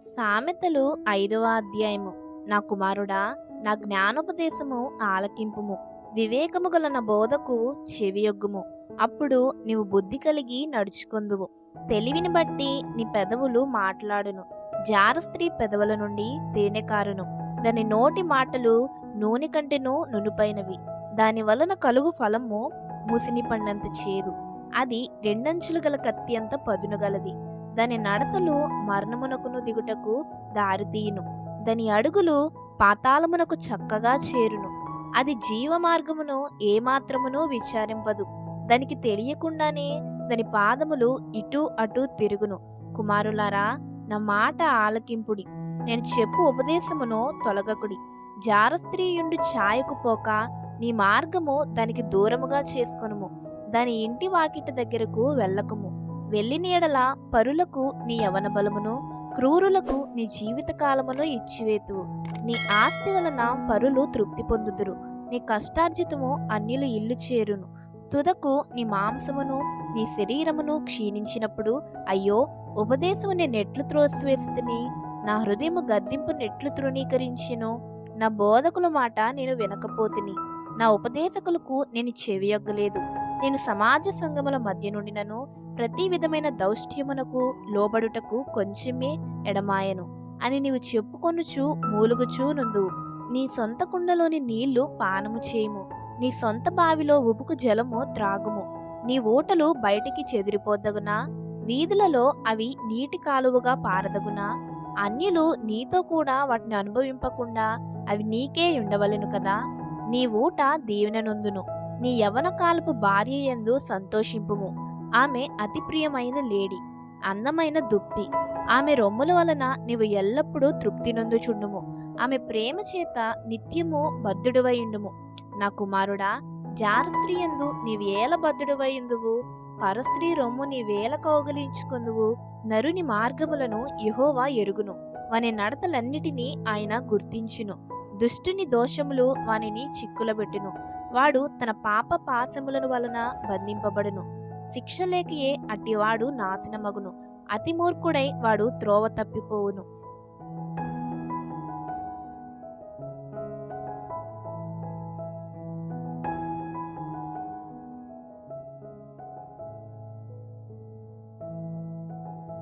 సామెతలు ఐదవ అధ్యాయము. నా కుమారుడా నా జ్ఞానోపదేశము ఆలకింపుము. వివేకము గల నా బోధకు చెవియొగ్గుము. అప్పుడు నీవు బుద్ధి కలిగి నడుచుకొందువు. తెలివిని బట్టి నీ పెదవులు మాట్లాడును. జార స్త్రీ పెదవుల నుండి తేనెకారును దాని నోటి మాటలు నూనె కంటెను నునుపైనవి. దాని వలన కలుగు ఫలము ముసిని పండంత చేదు. అది రెండంచులు గల కత్తి అంత పదును గలది దాని నడతలు మరణమునకును దిగుటకు దారితీయును. దాని అడుగులు పాతాళమునకు చక్కగా చేరును. అది జీవ మార్గమును ఏమాత్రమును విచారింపదు. దానికి తెలియకుండానే దాని పాదములు ఇటు అటు తిరుగును. కుమారులారా నా మాట ఆలకింపుడి. నేను చెప్పు ఉపదేశమును తొలగకుడి. జార స్త్రీయుండు ఛాయకు పోక నీ మార్గము దానికి దూరముగా చేసుకొనుము. దాని ఇంటి వాకిట దగ్గరకు వెళ్ళకము. వెళ్ళి ఎడల పరులకు నీ యవన బలమును క్రూరులకు నీ జీవితకాలమును ఇచ్చివేతు. నీ ఆస్తి వలన పరులు తృప్తి పొందుదురు. నీ కష్టార్జితము అన్యులు ఇల్లు చేరును. తుదకు నీ మాంసమును నీ శరీరమును క్షీణించినప్పుడు అయ్యో ఉపదేశము నెట్లు త్రోసివేస్తుని. నా హృదయము గద్దింపు నెట్లు తృణీకరించెను. నా బోధకుల మాట నేను వినకపోతిని. నా ఉపదేశకులకు నేను చెవియొగ్గలేదు. నేను సమాజ సంఘముల మధ్య నుండినను ప్రతి విధమైన దౌష్ట్యమునకు లోబడుటకు కొంచెమే ఎడమాయను అని నీవు చెప్పుకొనుచు మూలుగుచూ నుందు నీ సొంత కుండలోని నీళ్ళు పానము చేయము. నీ సొంత బావిలో ఉబుకు జలము త్రాగుము. నీ ఊటలు బయటికి చెదిరిపోద్దగునా వీధులలో అవి నీటి కాలువగా పారదగునా? అన్యులు నీతో కూడా వాటిని అనుభవింపకుండా అవి నీకే ఉండవలెను కదా? నీ ఊట దీవెననుందును నీ యవన కాలపు భార్య యందు సంతోషింపుము. ఆమె అతి ప్రియమైన లేడి అందమైన దుప్పి. ఆమె రొమ్ముల వలన నీవు ఎల్లప్పుడూ తృప్తి నొందుచుండుము. ఆమె ప్రేమ చేత నిత్యము బద్ధుడువయుండుము. నా కుమారుడా జార స్త్రీ ఎందు నీవేల బద్ధుడువయుందువు? పరస్త్రీ రొమ్ము నీవేల కౌగలించుకుందువు. నరుని మార్గములను యహోవా ఎరుగును. వాని నడతలన్నిటినీ ఆయన గుర్తించును. దుష్టుని దోషములు వానిని చిక్కులబెట్టును. వాడు తన పాప పాశములను వలన బంధింపబడును. శిక్ష లేకయే అట్టివాడు నాశనమగును. అతి మూర్ఖుడై వాడు త్రోవ తప్పిపోవును.